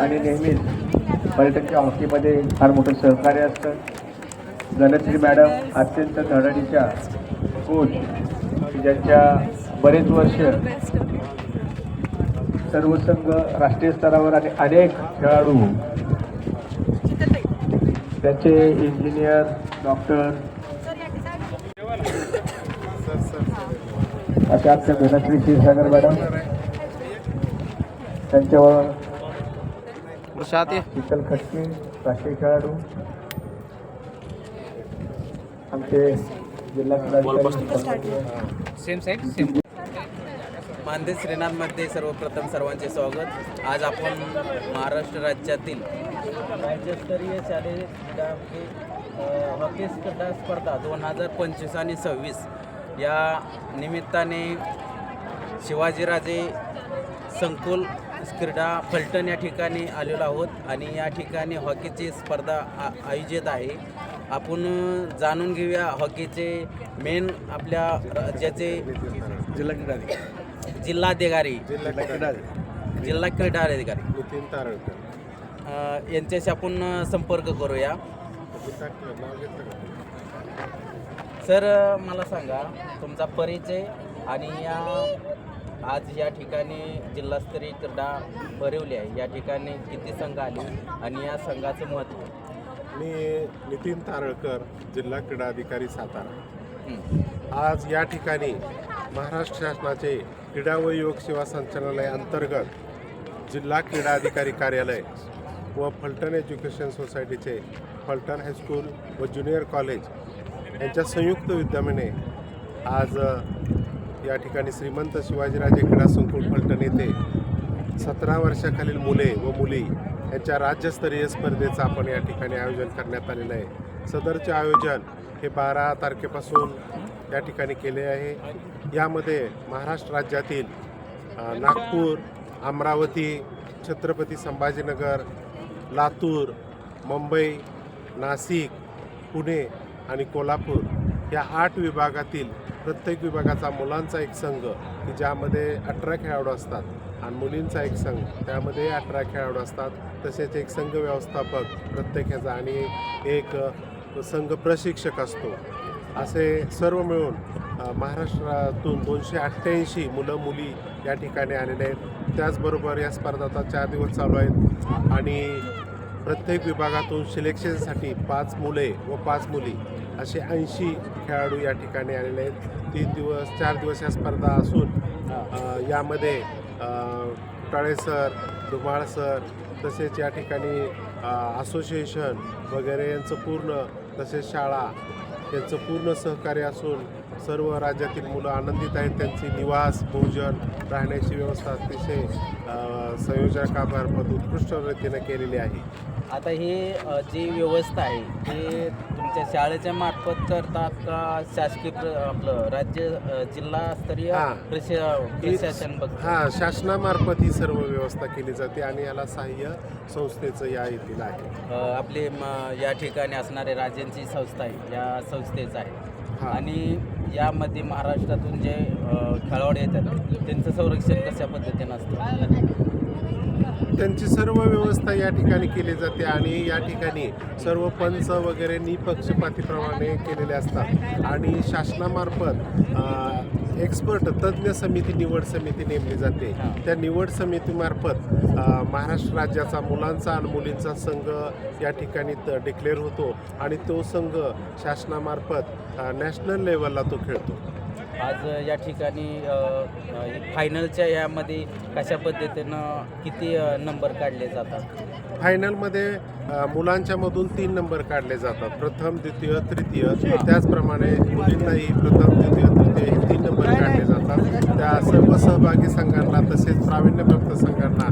आणि नेहमीच पर्यटनच्या हॉकीमध्ये फार मोठं सहकार्य असतं. धनश्री मॅडम अत्यंत धडणीच्या कोच ज्यांच्या बरेच वर्ष सर्व संघ राष्ट्रीय स्तरावर आणि अनेक खेळाडू त्याचे इंजिनियर डॉक्टर अशा आमच्या धनश्री क्षीरसागर मॅडम त्यांच्यावर शीतल खटके राष्ट्रीय खेळाडू. आमचे सेम साईड सेम मानदेश श्रीनाथमध्ये सर्वप्रथम सर्वांचे स्वागत. आज आपण महाराष्ट्र राज्यातील राज्यस्तरीय शालेय हॉकी क्रीडा स्पर्धा दोन हजार पंचवीस आणि सव्वीस या निमित्ताने शिवाजीराजे संकुल क्रीडा फलटण या ठिकाणी आलेलो आहोत आणि या ठिकाणी हॉकीची स्पर्धा आ आयोजित आहे. आपण जाणून घेऊया हॉकीचे मेन आपल्या राज्याचे जिल्हा क्रीडाधिकारी. जिल्हाधिकारी. जिल्हा क्रीडा अधिकारी नितीन तारळकर अ, यांच्याशी आपण संपर्क करूया? सर मला सांगा तुमचा परिचय आणि या आज या ठिकाणी जिल्हास्तरीय क्रीडा भरवली आहे. या ठिकाणी किती संघ आले आणि या संघाचं महत्त्व? मी नितीन तारळकर जिल्हा क्रीडा अधिकारी सातारा. आज या ठिकाणी महाराष्ट्र शासनाचे क्रीडा व योग सेवा संचालनालय अंतर्गत जिल्हा क्रीडा अधिकारी कार्यालय व फलटण एज्युकेशन सोसायटीचे फलटण हायस्कूल व ज्युनियर कॉलेज यांच्या संयुक्त विद्यमाने आज या ठिकाणी श्रीमंत शिवाजीराजे क्रीडा संकुल फलटण येथे सतरा वर्षाखालील मुले व मुली यांच्या राज्यस्तरीय स्पर्धेचं आपण या ठिकाणी आयोजन करण्यात आलेलं आहे. सदरचे आयोजन हे बारा तारखेपासून या ठिकाणी केले आहे. यामध्ये महाराष्ट्र राज्यातील नागपूर अमरावती छत्रपती संभाजीनगर लातूर मुंबई नाशिक पुणे आणि कोल्हापूर या आठ विभागातील प्रत्येक विभागाचा मुलांचा एक संघ की ज्यामध्ये अठरा खेळाडू असतात. आणि मुलींचा एक संघ त्यामध्ये अठरा खेळाडू असतात. तसेच एक संघ व्यवस्थापक प्रत्येक ह्याचा आणि एक संघ प्रशिक्षक असतो. असे सर्व मिळून महाराष्ट्रातून दोनशे अठ्ठ्याऐंशी मुलं मुली या ठिकाणी आलेले आहेत. त्याचबरोबर या स्पर्धा आता चार दिवस चालू आहेत. आणि प्रत्येक विभागातून सिलेक्शनसाठी पाच मुले व पाच मुली असे ऐंशी खेळाडू या ठिकाणी आलेले आहेत. तीन दिवस चार दिवस या स्पर्धा असून यामध्ये अ, सर धुमाळ सर तसेच या ठिकाणी असोसिएशन वगैरे यांचं पूर्ण तसेच शाळा यांचं पूर्ण सहकार्य असून सर्व राज्यातील मुलं आनंदित आहेत. त्यांची निवास भोजन राहण्याची व्यवस्था अतिशय संयोजकामार्फत उत्कृष्ट रीतीने केलेली आहे. आता हे अ, जी व्यवस्था आहे ते तुमच्या शाळेच्या मार्फत करतात का शासकीय प्र आपलं राज्य अ, जिल्हास्तरीय हां. प्रश प्रशासन बघ हां शासनामार्फत ही सर्व व्यवस्था केली जाते आणि याला सहाय्य संस्थेचं या येथील आहे अ, आपले म, या ठिकाणी असणारे राज्यांची संस्था आहे या संस्थेचं आहे हां. आणि यामध्ये महाराष्ट्रातून जे अ, खेळाडू येतात त्यांचं संरक्षण कशा पद्धतीनं असतं त्यांची सर्व व्यवस्था या ठिकाणी केली जाते आणि या ठिकाणी सर्व पंच वगैरे निपक्षपातीप्रमाणे केलेले असतात. आणि शासनामार्फत एक्सपर्ट तज्ज्ञ समिती निवड समिती नेमली जाते. त्या निवड समितीमार्फत महाराष्ट्र राज्याचा मुलांचा आणि मुलींचा संघ या ठिकाणी डिक्लेअर होतो. आणि तो संघ शासनामार्फत नॅशनल लेवलला तो खेळतो. आज या ठिकाणी फायनलच्या यामध्ये कशा पद्धतीनं किती नंबर काढले जातात? फायनलमध्ये अ, मुलांच्यामधून तीन नंबर काढले जातात. प्रथम द्वितीय तृतीय. त्याचप्रमाणे मुलींनाही प्रथम द्वितीय तृतीय हे तीन नंबर काढले जातात. त्या सर्व सहभागी संघांना तसेच प्रावीण्यप्राप्त संघांना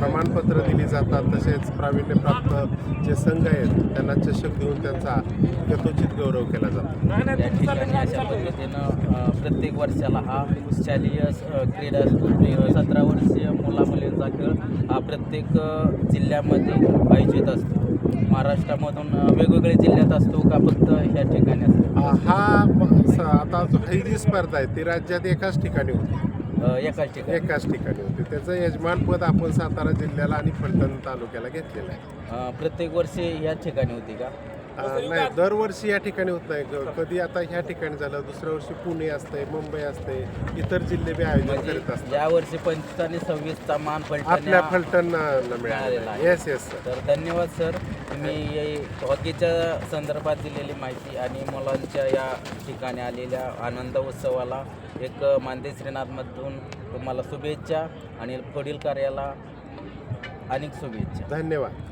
प्रमाणपत्र दिली जातात. तसेच प्रावीण्यप्राप्त जे संघ आहेत त्यांना चषक देऊन त्यांचा यथोचित गौरव केला जातो. प्रत्येक वर्षाला हा शालेय क्रीडा सतरा वर्षीय मुला मुलींचा खेळ हा प्रत्येक जिल्ह्यामध्ये आयोजित असतो. महाराष्ट्रामधून वेगवेगळ्या जिल्ह्यात असतो का फक्त ह्या ठिकाणी असतो? हा आता जो- ही जी स्पर्धा आहे ती राज्यात एकाच ठिकाणी होती. एकाच ठिकाणी. एकाच ठिकाणी होते. त्याचं यजमानपद आपण सातारा जिल्ह्याला आणि फलटण तालुक्याला घेतलेलं आहे. प्रत्येक वर्षी याच ठिकाणी होती का? नाही दरवर्षी या ठिकाणी होत नाही. कधी आता ह्या ठिकाणी झालं दुसऱ्या वर्षी पुणे असते मुंबई असते इतर जिल्हे बी आयोजन म्हणजे करीत असतात. या वर्षी पंचवीस आणि सव्वीसचा मान आपल्या फलटण फलटणला मिळालेला. येस येस सर तर धन्यवाद सर तुम्ही हॉकीच्या संदर्भात दिलेली माहिती आणि मुलांच्या या ठिकाणी आलेल्या आनंद उत्सवाला एक मानदेश श्रीनाथमधून तुम्हाला शुभेच्छा आणि पुढील कार्याला अनेक शुभेच्छा. धन्यवाद.